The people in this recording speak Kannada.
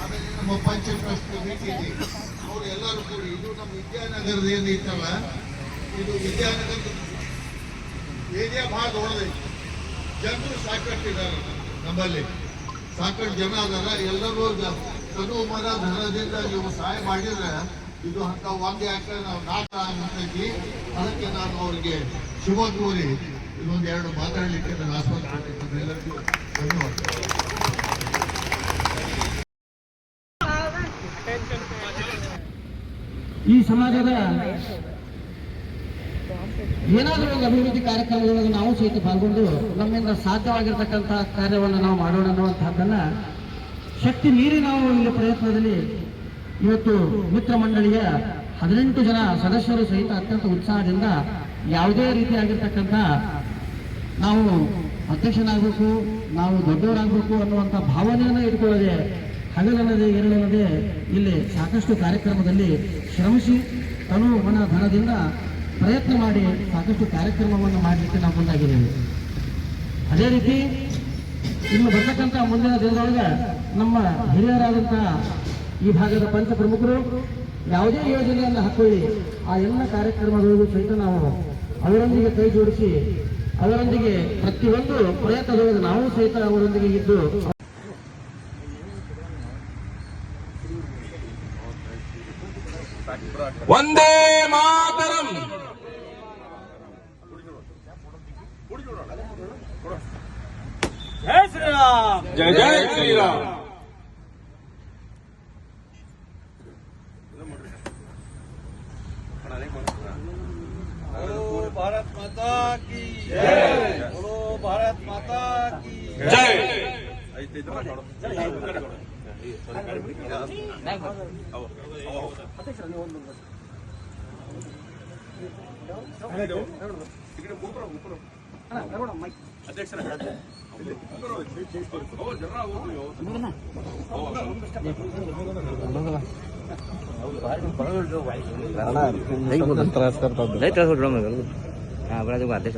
ಆಮೇಲೆ ನಮ್ಮ ಪಂಚಾಯತ್ ಟ್ರಸ್ಟ್ ಇದೆ ಅವರು ಎಲ್ಲರೂ ಕೂಡಿ, ಇದು ನಮ್ಮ ವಿದ್ಯಾನಗರದ ಏನು ಇತ್ತಲ್ಲ, ಇದು ವಿದ್ಯಾನಗರದ ಏರಿಯಾ ಭಾಳ ದೊಡ್ಡದೈತಿ. ಜನರು ಸಾಕಷ್ಟು ಇದ್ದಾರೆ ನಮ್ಮಲ್ಲಿ. ಸಾಕಷ್ಟು ಜನ ಅದಾರ, ಎಲ್ಲರೂ ತನು ಮರ, ಧನದಿಂದ ನೀವು ಸಹಾಯ ಮಾಡಿದ್ರೆ ಇದು ಅಂತ ಒಂದು ಯಾಕೆ ನಾವು ನಾಟ ಅಂತೈತಿ ಅದಕ್ಕೆ ನಾನು ಅವರಿಗೆ ಶುಭ ಕೋರಿ ಇದೊಂದು ಎರಡು ಮಾತಾಡಲಿಕ್ಕೆ ನಾನು ಆಸ್ಪತ್ರೆ ಎಲ್ಲರಿಗೂ ಧನ್ಯವಾದ ಈ ಸಮಾಜದ ಏನಾದರೂ ಒಂದು ಅಭಿವೃದ್ಧಿ ಕಾರ್ಯಕ್ರಮದೊಳಗೆ ನಾವು ಸಹಿತ ಪಾಲ್ಗೊಂಡು ನಮ್ಮಿಂದ ಸಾಧ್ಯವಾಗಿರ್ತಕ್ಕಂಥ ಕಾರ್ಯವನ್ನು ನಾವು ಮಾಡೋಣ ಅನ್ನುವಂಥದ್ದನ್ನು ಶಕ್ತಿ ಮೀರಿ ನಾವು ಇಲ್ಲಿ ಪ್ರಯತ್ನದಲ್ಲಿ ಇವತ್ತು ಮಿತ್ರ ಮಂಡಳಿಯ ಹದಿನೆಂಟು ಜನ ಸದಸ್ಯರು ಸಹಿತ ಅತ್ಯಂತ ಉತ್ಸಾಹದಿಂದ ಯಾವುದೇ ರೀತಿಯಾಗಿರ್ತಕ್ಕಂಥ ನಾವು ಅಧ್ಯಕ್ಷನಾಗಬೇಕು, ನಾವು ದೊಡ್ಡವರಾಗಬೇಕು ಅನ್ನುವಂಥ ಭಾವನೆಯನ್ನು ಇಟ್ಕೊಳ್ಳದೆ ಹಗಲನ್ನದೆ ಎರಡಲ್ಲದೆ ಇಲ್ಲಿ ಸಾಕಷ್ಟು ಕಾರ್ಯಕ್ರಮದಲ್ಲಿ ಶ್ರಮಿಸಿ ತನು ಮನ ಧನದಿಂದ ಪ್ರಯತ್ನ ಮಾಡಿ ಸಾಕಷ್ಟು ಕಾರ್ಯಕ್ರಮವನ್ನು ಮಾಡಲಿಕ್ಕೆ ನಾವು ಮುಂದಾಗಿದ್ದೇವೆ. ಅದೇ ರೀತಿ ಇನ್ನು ಬರ್ತಕ್ಕಂಥ ಮುಂದಿನ ದಿನದೊಳಗೆ ನಮ್ಮ ಹಿರಿಯರಾದಂಥ ಈ ಭಾಗದ ಪಂಚ ಪ್ರಮುಖರು ಯಾವುದೇ ಯೋಜನೆಯನ್ನು ಹಾಕೊಳ್ಳಿ. ಆ ಎಲ್ಲ ಕಾರ್ಯಕ್ರಮಗಳಿಗೂ ಸಹಿತ ನಾವು ಅವರೊಂದಿಗೆ ಕೈ ಜೋಡಿಸಿ, ಅವರೊಂದಿಗೆ ಪ್ರತಿಯೊಂದು ಪ್ರಯತ್ನದೊಳಗೆ ನಾವು ಸಹಿತ ಅವರೊಂದಿಗೆ ಇದ್ದು वंदे मातरम। जय श्री राम जय जय श्री राम भारत माता की जय। बोलो भारत माता की जय। ಜಯ लय त्रास होतो मग हा आपला जो अध्यक्ष